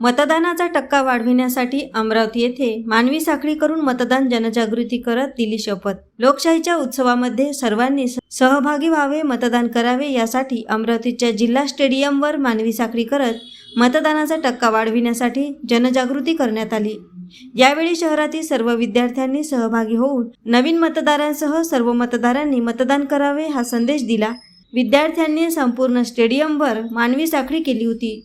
मतदानाचा टक्का वाढविण्यासाठी अमरावती येथे मानवी साखळी करून मतदान जनजागृती करत दिली शपथ. लोकशाहीच्या उत्सवामध्ये सर्वांनी सहभागी व्हावे मतदान करावे यासाठी अमरावतीच्या जिल्हा स्टेडियमवर मानवी साखळी करत मतदानाचा टक्का वाढविण्यासाठी जनजागृती करण्यात आली. यावेळी शहरातील सर्व विद्यार्थ्यांनी सहभागी होऊन नवीन मतदारांसह सर्व मतदारांनी मतदान करावे हा संदेश दिला. विद्यार्थ्यांनी संपूर्ण स्टेडियमवर मानवी साखळी केली होती.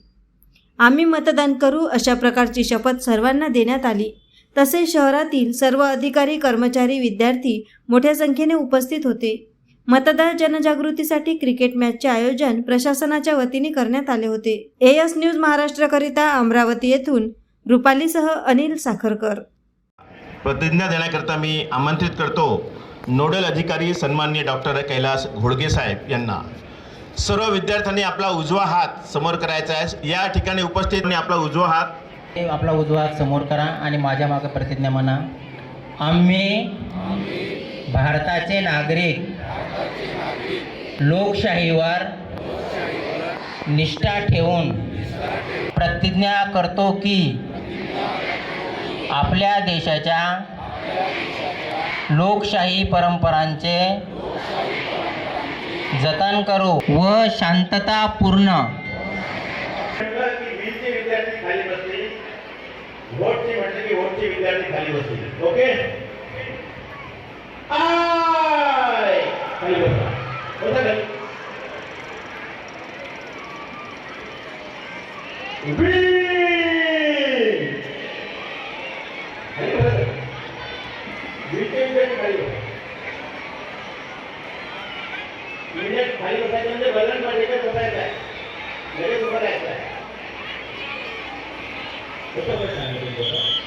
आम्ही मतदान करू अशा प्रकारची शपथ सर्वांना देण्यात आली. तसेच शहरातील सर्व अधिकारी कर्मचारी विद्यार्थी मोठ्या संख्येने उपस्थित होते. मतदार जनजागृतीसाठी क्रिकेट मॅचचे आयोजन प्रशासनाच्या वतीने करण्यात आले होते. एएस न्यूज महाराष्ट्राकरिता अमरावती येथून रुपालीसह अनिल साखरकर. प्रतिज्ञा देण्याकरता मी आमंत्रित करतो. नोडल अधिकारी सन्माननीय डॉक्टर कैलास घोडगे साहेब यांना. सर्व विद्यार्थ्यांनी आपला उजवा हात समोर करायचा आहे. या ठिकाणी उपस्थित आपला उजवा हात. आपला उजवा हात समोर करा आणि माझ्या मागे प्रतिज्ञा म्हणा आम्ही भारताचे नागरिक लोकशाहीवर निष्ठा ठेवून प्रतिज्ञा करतो की आपल्या देशाच्या लोकशाही परंपरांचे जतन करू व शांततापूर्ण विद्यार्थी खाली बसतील व्होटचे म्हटले की व्होटचे विद्यार्थी खाली बसतील ओके आय खाली बसा बसा खाली वी! खाली बसा. वीसचे विद्यार्थी खाली बसा. विद्यार्थी खाली बसायचं म्हणजे वजन पाहिजे बसायचं आहे. लगेच उभं राहायचं आहे. कसं सांगितलं